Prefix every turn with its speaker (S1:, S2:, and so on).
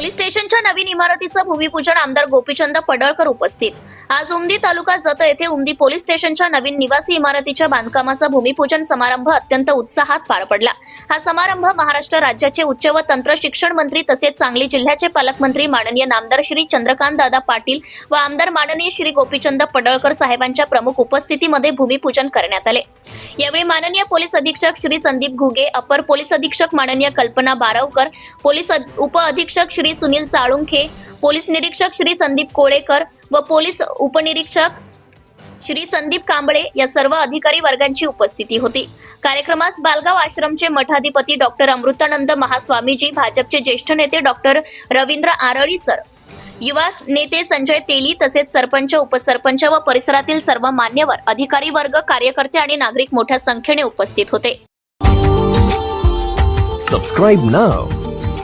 S1: Police स्टेशनच्या नवीन इमारतीचं भूमिपूजन आमदार गोपीचंद पडळकर उपस्थित. आज उमदी तालुका जत येथे उमदी पोलीस स्टेशनच्या नवीन निवासी इमारतीच्या बांधकामाचा भूमिपूजन समारंभ अत्यंत उत्साहात पार पडला. हा समारंभ महाराष्ट्र राज्याचे उच्च व तंत्र शिक्षण मंत्री तसेच सांगली जिल्ह्याचे पालकमंत्री माननीय नामदार श्री चंद्रकांत दादा पाटील व आमदार माननीय श्री गोपीचंद पडळकर साहेबांच्या प्रमुख उपस्थितीमध्ये भूमिपूजन करण्यात आले. यावेळी माननीय पोलीस अधीक्षक श्री संदीप घुगे अपर पोलीस अधीक्षक माननीय कल्पना बारवकर पोलीस उप अधीक्षक श्री सुनील साळुंखे पोलीस निरीक्षक श्री संदीप कोळेकर व पोलीस उपनिरीक्षक श्री संदीप कांबळे या सर्व अधिकारी वर्गांची उपस्थिती होती. कार्यक्रमास बालगाव आश्रमचे मठाधिपती डॉक्टर अमृतानंद महास्वामीजी भाजपचे ज्येष्ठ नेते डॉक्टर रवींद्र आरळी सर युवा नेते संजय तेली तसेच सरपंच उपसरपंच व परिसरातील सर्व मान्यवर अधिकारी वर्ग कार्यकर्ते आणि नागरिक मोठ्या संख्येने उपस्थित होते.
S2: सबस्क्राईब नाव